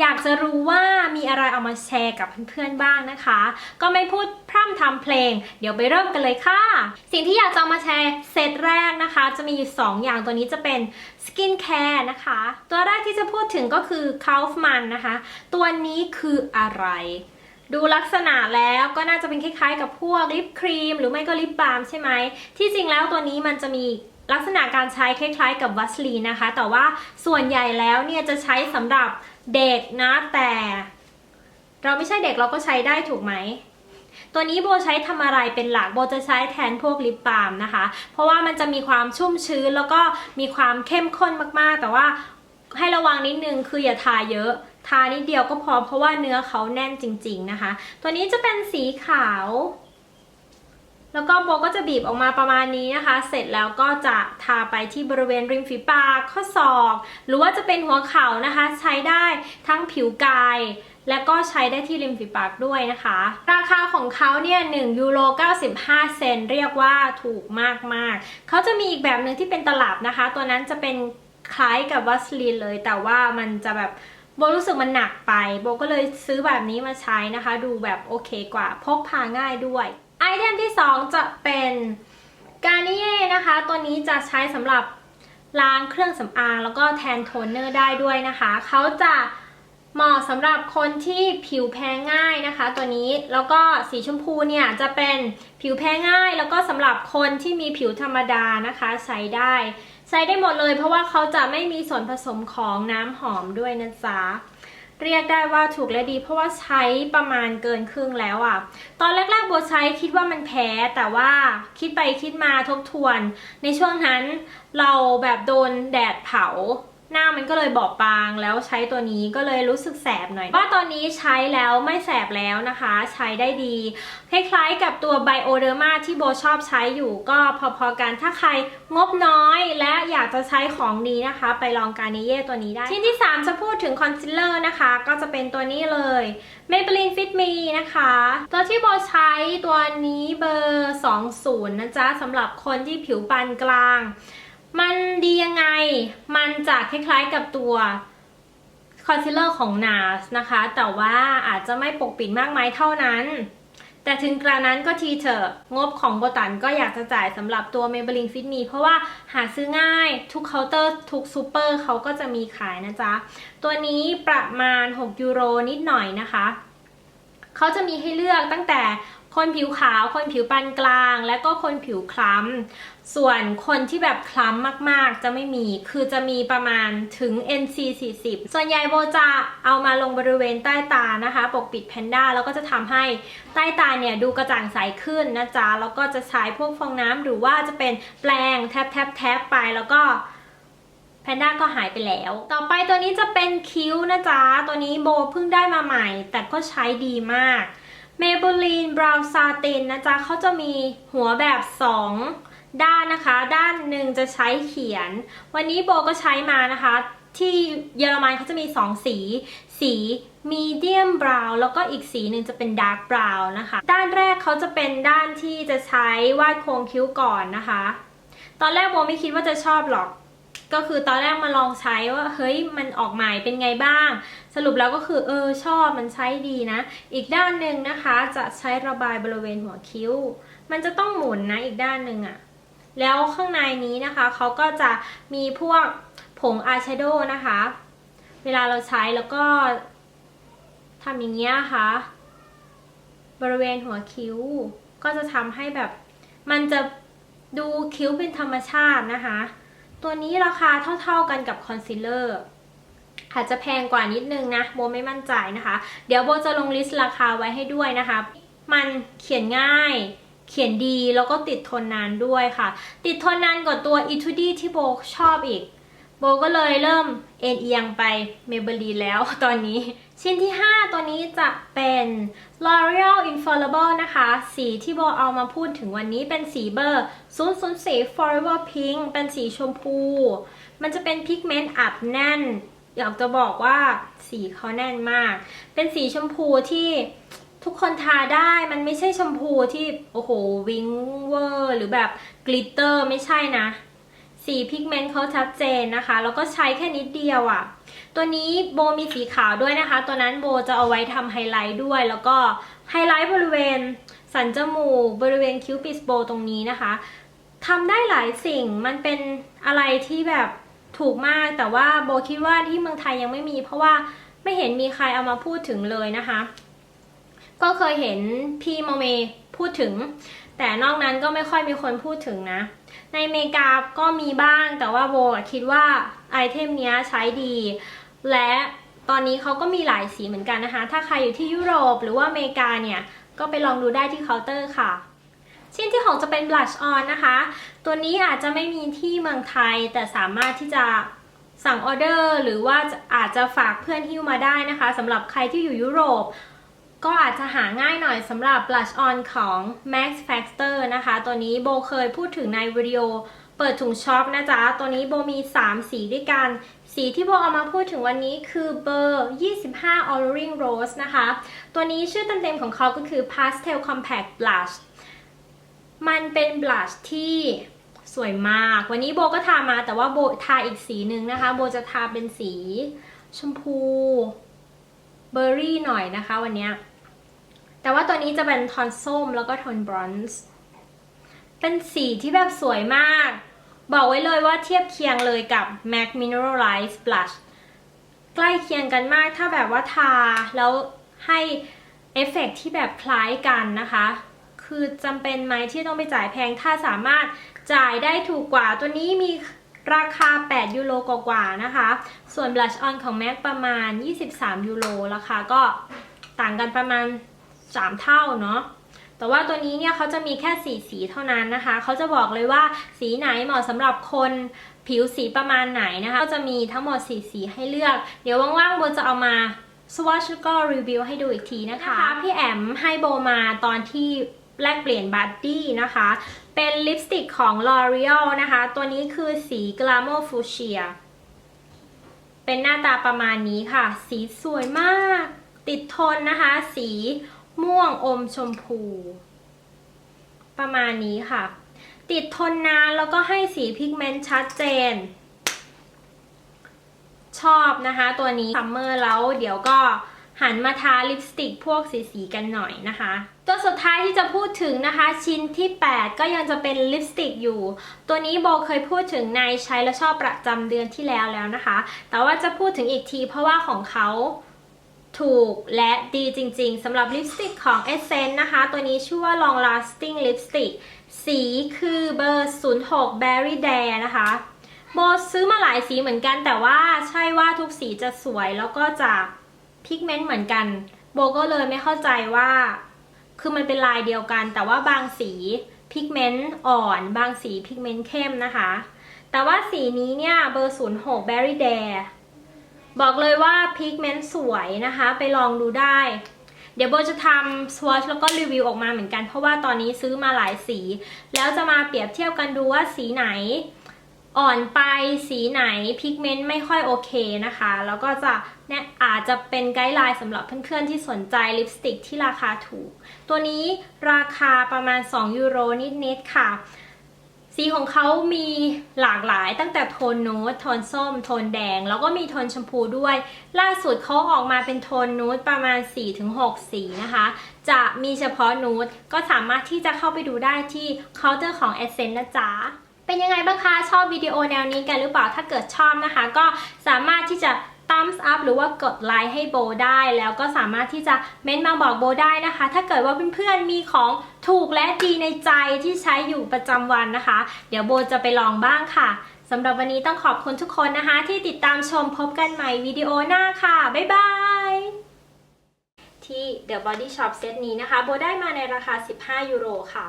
อยากจะรู้ว่ามีอะไรเอามาแชร์กับเพื่อนๆบ้างนะคะ ก็ไม่พูดพร่ำทำเพลง เดี๋ยวไปเริ่มกันเลยค่ะ สิ่งที่อยากจะมาแชร์เซตแรกนะคะ จะมีอยู่2อย่างตัวนี้จะเป็นสกินแคร์นะคะ ตัวแรกที่จะพูดถึงก็คือ Kaufman นะคะ ตัวนี้คืออะไรดูลักษณะแล้วก็น่าจะเป็นคล้ายๆ กับพวกลิปครีม หรือไม่ก็ลิปบาล์มใช่ไหม ที่จริงแล้วตัวนี้มันจะมีลักษณะการใช้คล้ายๆ กับวัสลีนนะคะ แต่ว่าส่วนใหญ่แล้วเนี่ยจะใช้สำหรับ เด็กนะแต่ เราไม่ใช่เด็กเราก็ใช้ได้ถูกไหม ตัวนี้โบใช้ทำอะไรเป็นหลักโบจะใช้แทนพวกลิปบาล์มนะคะ เพราะว่ามันจะมีความชุ่มชื้นแล้วก็มีความเข้มข้นมากๆ แต่ว่าให้ระวังนิดนึงคืออย่าทาเยอะทานิดเดียวก็พอเพราะว่าเนื้อเขาแน่นจริง ๆนะคะ ตัวนี้จะเป็นสีขาว แล้วก็โบก็จะบีบออกมาประมาณนี้นะคะ เสร็จแล้วก็จะทาไปที่บริเวณริมฝีปากข้อศอก หรือว่าจะเป็นหัวเข่านะคะ ใช้ได้ทั้งผิวกาย และก็ใช้ได้ที่ริมฝีปากด้วยนะคะ ราคาของเขาเนี่ย1ยูโร95 เซนเรียกว่าถูกมากๆ เขาจะมีอีกแบบหนึ่งที่เป็นตลับนะคะ ตัวนั้นจะเป็นคล้ายกับวัสลีนเลย แต่ว่ามันจะแบบโบรู้สึกมันหนักไป โบก็เลยซื้อแบบนี้มาใช้นะคะ ดูแบบโอเคกว่า พกพาง่ายด้วย ไอเทมที่ 2 จะเป็นกา r นิเย่นะคะ ตัวนี้จะใช้สำหรับล้างเครื่องสำอางแล้วก็แทนโทนเนอร์ได้ด้วยนะคะ เขาจะเหมาะสำหรับคนที่ผิวแพ้ง่ายนะคะ ตัวนี้แล้วก็สีชมพูเนี่ยจะเป็นผิวแพ้ง่าย แล้วก็สำหรับคนที่มีผิวธรรมดานะคะ ใช้ได้ ใช้ได้หมดเลย เพราะว่าเขาจะไม่มีส่วนผสมของน้ำหอมด้วยนะจ๊ะ เรียกได้ว่าถูกและดี เพราะว่าใช้ประมาณเกินครึ่งแล้วอะ่ะ ตอนแรกๆโบใช้คิดว่ามันแพ้แต่ว่าคิดไปคิดมาทบทวน ในช่วงนั้นเราแบบโดนแดดเผา หน้ามันก็เลยบอบบางแล้วใช้ตัวนี้ก็เลยรู้สึกแสบหน่อย ว่าตอนนี้ใช้แล้วไม่แสบแล้วนะคะ ใช้ได้ดี คล้ายๆกับตัว Bioderma ที่โบชอบใช้อยู่ก็พอๆกันถ้าใครงบน้อยและอยากจะใช้ของดีนะคะ ไปลองการนิเย่ตัวนี้ได้ ชิ้นที่ 3 จะพูดถึงคอนซีลเลอร์นะคะ ก็จะเป็นตัวนี้เลย Maybelline Fit Me นะคะ ตัวที่โบใช้ตัวนี้เบอร์ 20 นะจ๊ะสำหรับคนที่ผิวปานกลาง มันดียังไง มันจะคล้ายๆกับตัวคอนซีลเลอร์ของ NARS นะคะ แต่ว่าอาจจะไม่ปกปิดมากมายเท่านั้น แต่ถึงกระนั้นก็ทีเถอะ งบของโบตันก็อยากจะจ่ายสำหรับตัว Maybelline Fit Me เพราะว่าหาซื้อง่ายทุกเคาน์เตอร์ทุกซูเปอร์เขาก็จะมีขายนะจ๊ะ ตัวนี้ประมาณ 6 ยูโรนิดหน่อยนะคะ เขาจะมีให้เลือกตั้งแต่ คนผิวขาว คนผิวปานกลาง และก็คนผิวคล้ำ ส่วนคนที่แบบคล้ำมากๆ จะไม่มี คือจะมีประมาณถึง NC 40ส่วนใหญ่โบจะเอามาลงบริเวณใต้ตานะคะ ปกปิดแพนด้า แล้วก็จะทำให้ใต้ตาเนี่ยดูกระจ่างใสขึ้นนะจ๊ะ แล้วก็จะใช้พวกฟองน้ำหรือว่าจะเป็นแปรงแทบแทบแทบไปแล้วก็แพนด้าก็หายไปแล้ว ต่อไปตัวนี้จะเป็นคิ้วนะจ๊ะ ตัวนี้โบเพิ่งได้มาใหม่ แต่ก็ใช้ดีมาก Maybelline Brow Satin นะจ๊ะเขาจะมีหัวแบบ 2 ด้านนะคะ ด้านหนึ่งจะใช้เขียน วันนี้โบก็ใช้มานะคะ ที่เยอรมันเขาจะมี 2 สี สี medium brown แล้วก็อีกสีหนึ่งจะเป็น dark brown นะคะ ด้านแรกเขาจะเป็นด้านที่จะใช้วาดโครงคิ้วก่อนนะคะ ตอนแรกโบไม่คิดว่าจะชอบหรอก ก็คือตอนแรกมาลองใช้ว่าเฮ้ยมันออกใหม่เป็นไงบ้าง สรุปแล้วก็คือเออชอบมันใช้ดีนะ อีกด้านหนึ่งนะคะจะใช้ระบายบริเวณหัวคิ้ว มันจะต้องหมุนนะอีกด้านหนึ่งอะแล้วข้างในนี้นะคะเขาก็จะมีพวกผงอายแชโดว์นะคะ เวลาเราใช้แล้วก็ทำอย่างเงี้ยค่ะ บริเวณหัวคิ้ว ก็จะทำให้แบบ มันจะดูคิ้วเป็นธรรมชาตินะคะ ตัวนี้ราคาเท่าๆกันกับคอนซีลเลอร์ อาจจะแพงกว่านิดนึงนะโบไม่มั่นใจนะคะ เดี๋ยวโบจะลงลิสต์ราคาไว้ให้ด้วยนะคะ มันเขียนง่ายเขียนดีแล้วก็ติดทนนานด้วยค่ะ ติดทนนานกว่าตัว e t u d y ที่โบชอบอีก โบก็เลยเริ่มเอ็นเอียงไป Maybelline แล้วตอนนี้ ชิ้นที่ 5 ตัวนี้จะเป็น L'Oreal Infallible นะคะ สีที่โบเอามาพูดถึงวันนี้เป็นสีเบอร์004 Forever Pink เป็นสีชมพู มันจะเป็นพิกเมนต์อัดแน่น อยากจะบอกว่าสีเขาแน่นมาก เป็นสีชมพูที่ทุกคนทาได้มันไม่ใช่ชมพูที่โอ้โหวิงเวอร์ หรือแบบกลิตเตอร์ไม่ใช่นะ สีพิกเมนต์เขาชัดเจนนะคะ แล้วก็ใช้แค่นิดเดียวอะ่ะ ตัวนี้โบมีสีขาวด้วยนะคะ ตัวนั้นโบจะเอาไว้ทำไฮไลท์ด้วย แล้วก็ไฮไลท์บริเวณสันจมูกบริเวณคิ้วปิดโบตรงนี้นะคะทำได้หลายสิ่งมันเป็นอะไรที่แบบ ถูกมากแต่ว่าโบคิดว่าที่เมืองไทยยังไม่มี เพราะว่าไม่เห็นมีใครเอามาพูดถึงเลยนะคะ ก็เคยเห็นพี่โมเมพูดถึง แต่นอกนั้นก็ไม่ค่อยมีคนพูดถึงนะ ในอเมริกาก็มีบ้างแต่ว่าโบคิดว่าไอเทมเนี้ยใช้ดี และตอนนี้เขาก็มีหลายสีเหมือนกันนะคะ ถ้าใครอยู่ที่ยุโรปหรือว่าอเมริกาเนี่ย ก็ไปลองดูได้ที่เคาน์เตอร์ค่ะ ชิ้นที่ของจะเป็น blush on นะคะ ตัวนี้อาจจะไม่มีที่เมืองไทย แต่สามารถที่จะสั่งออเดอร์ หรือว่าอาจจะฝากเพื่อนหิ้วมาได้นะคะสำหรับใครที่อยู่ยุโรป ก็อาจจะหาง่ายหน่อยสำหรับ blush on ของ Max Factor นะคะ ตัวนี้โบเคยพูดถึงในวิดีโอเปิดถุงช็อปนะจ๊ะ ตัวนี้โบมี 3 สีด้วยกัน สีที่โบเอามาพูดถึงวันนี้คือเบอร์ 25 Orange Rose นะคะ ตัวนี้ชื่อเต็มๆของเขาก็คือ Pastel Compact Blush มันเป็นบลัชที่สวยมาก วันนี้โบก็ทามาแต่ว่าโบทาอีกสีหนึ่งนะคะ โบจะทาเป็นสีชมพูเบอร์รี่หน่อยนะคะวันนี้ แต่ว่าตัวนี้จะเป็นโทนส้มแล้วก็โทนบรอนซ์ เป็นสีที่แบบสวยมาก บอกไว้เลยว่าเทียบเคียงเลยกับ MAC Mineralize Blush ใกล้เคียงกันมากถ้าแบบว่าทาแล้วให้เอฟเฟกต์ที่แบบคล้ายกันนะคะ คือจำเป็นไหมที่ต้องไปจ่ายแพงถ้าสามารถจ่ายได้ถูกกว่า ตัวนี้มีราคา 8 ยูโรกว่าๆนะคะ ส่วน Blush On ของ MAC ประมาณ 23 ยูโรราคาก็ต่างกันประมาณ 3 เท่าเนาะแต่ว่าตัวนี้เนี่ยเขาจะมีแค่สีสีเท่านั้นนะคะ เขาจะบอกเลยว่าสีไหนเหมาะสำหรับคนผิวสีประมาณไหนนะคะ ก็จะมีทั้งหมดสีสีให้เลือก เดี๋ยวว่างๆโบจะเอามาสวอชแล้วก็รีวิวให้ดูอีกทีนะคะ พี่แอมให้โบมาตอนที่ แลกเปลี่ยนบัดดี้นะคะ เป็นลิปสติกของ L'Oreal นะคะ ตัวนี้คือสี Glamour Fuchsia เป็นหน้าตาประมาณนี้ค่ะ สีสวยมาก ติดทนนะคะ สีม่วงอมชมพู ประมาณนี้ค่ะ ติดทนนานแล้วก็ให้สีพิกเมนต์ชัดเจน ชอบนะคะตัวนี้ซัมเมอร์แล้วเดี๋ยวก็ หันมาทาลิปสติกพวกสีๆกันหน่อยนะคะ ตัวสุดท้ายที่จะพูดถึงนะคะ ชิ้นที่ 8 ก็ยังจะเป็นลิปสติกอยู่ ตัวนี้โบเคยพูดถึงในใช้และชอบประจำเดือนที่แล้วแล้วนะคะ แต่ว่าจะพูดถึงอีกทีเพราะว่าของเขาถูกและดีจริงๆสำหรับลิปสติกของ Essence นะคะ ตัวนี้ชื่อว่า Long Lasting Lipstick สีคือเบอร์ 06 Berry Dare นะคะโบซื้อมาหลายสีเหมือนกันแต่ว่าใช่ว่าทุกสีจะสวยแล้วก็จะ พิกเมนต์เหมือนกัน โบก็เลยไม่เข้าใจว่า คือมันเป็นลายเดียวกัน แต่ว่าบางสีพิกเมนต์อ่อน บางสีพิกเมนต์เข้มนะคะ แต่ว่าสีนี้เนี่ยเบอร์ 06 Berry Dare บอกเลยว่าพิกเมนต์สวยนะคะ ไปลองดูได้ เดี๋ยวโบจะทำสวอชแล้วก็รีวิวออกมาเหมือนกัน เพราะว่าตอนนี้ซื้อมาหลายสี แล้วจะมาเปรียบเทียบกันดูว่าสีไหน อ่อนไปสีไหนพิกเมนต์ไม่ค่อยโอเคนะคะ แล้วก็จะเนี่ยอาจจะเป็นไกด์ไลน์สำหรับเพื่อนๆที่สนใจลิปสติกที่ราคาถูก ตัวนี้ราคาประมาณ 2 ยูโรนิดๆค่ะ สีของเขามีหลากหลายตั้งแต่โทนนูดโทนส้ม โทนแดง แล้วก็มีโทนชมพูด้วย ล่าสุดเขาออกมาเป็นโทนนูดประมาณ 4-6 สีนะคะ จะมีเฉพาะนูดก็สามารถที่จะเข้าไปดูได้ที่เคาน์เตอร์ของ Essence นะจ๊ะ เป็นยังไงบ้างคะ ชอบวิดีโอแนวนี้กันหรือเปล่า ถ้าเกิดชอบนะคะ ก็สามารถที่จะ thumbs up หรือว่ากดไลค์ให้โบได้ แล้วก็สามารถที่จะเม้นต์มาบอกโบได้นะคะ ถ้าเกิดว่าเพื่อนๆมีของถูกและดีในใจที่ใช้อยู่ประจำวันนะคะ เดี๋ยวโบจะไปลองบ้างค่ะสำหรับวันนี้ต้องขอบคุณทุกคนนะคะ ที่ติดตามชมพบกันใหม่วิดีโอหน้าค่ะ บ๊ายบาย ที่ The Body Shop เซตนี้นะคะ โบได้มาในราคา 15 ยูโรค่ะ